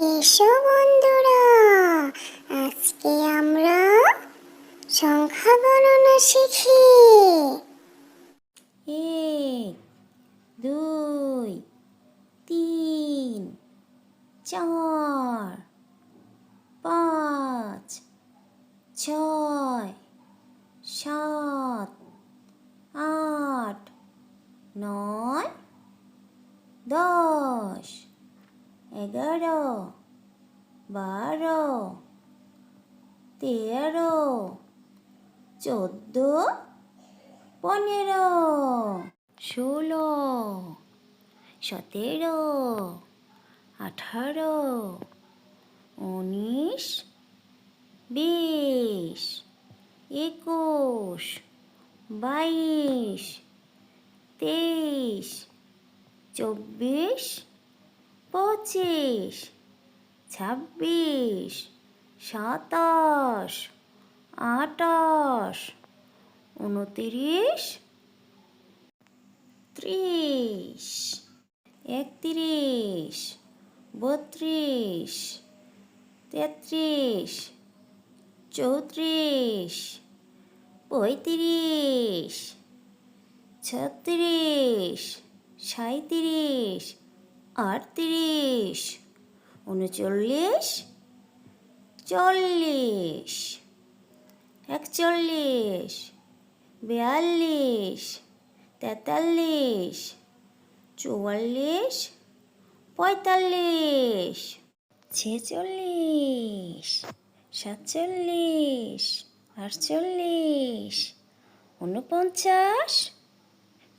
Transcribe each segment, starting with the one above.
এসো বন্ধুরা, আজকে আমরা সংখ্যা গণনা শিখি। এক, দুই, তিন, চার, পাঁচ, ছয়, সাত, আট, নয় দশ এগারো বারো তেরো চোদ্দ পনেরো ষোলো সতেরো আঠারো উনিশ বিশ একুশ বাইশ তেইশ চব্বিশ পঁচিশ ছাব্বিশ সাতাশ আটাশ উনতিরিশ ত্রিশ একত্রিশ বত্রিশ তেত্রিশ চৌত্রিশ পঁয়ত্রিশ ছত্রিশ সাঁত্রিশ আটত্রিশ উনচল্লিশ চল্লিশ একচল্লিশ বিয়াল্লিশ তেতাল্লিশ চুয়াল্লিশ পঁয়তাল্লিশ ছেচল্লিশ সাতচল্লিশ আটচল্লিশ উনপঞ্চাশ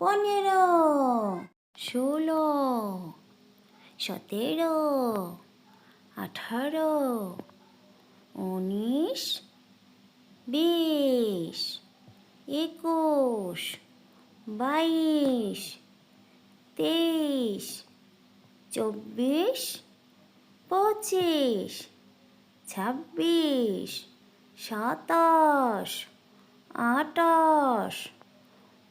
পনেরো ষোলো সতেরো আঠারো উনিশ বিশ একুশ বাইশ তেইশ চব্বিশ পঁচিশ ছাব্বিশ সাতাশ আটাশ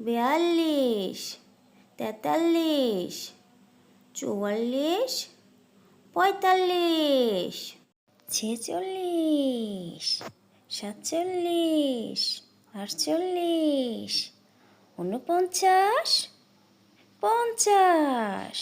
বিয়াল্লিশ তেতাল্লিশ চুয়াল্লিশ পঁয়তাল্লিশ ছেচল্লিশ সাতচল্লিশ আটচল্লিশ উনপঞ্চাশ পঞ্চাশ।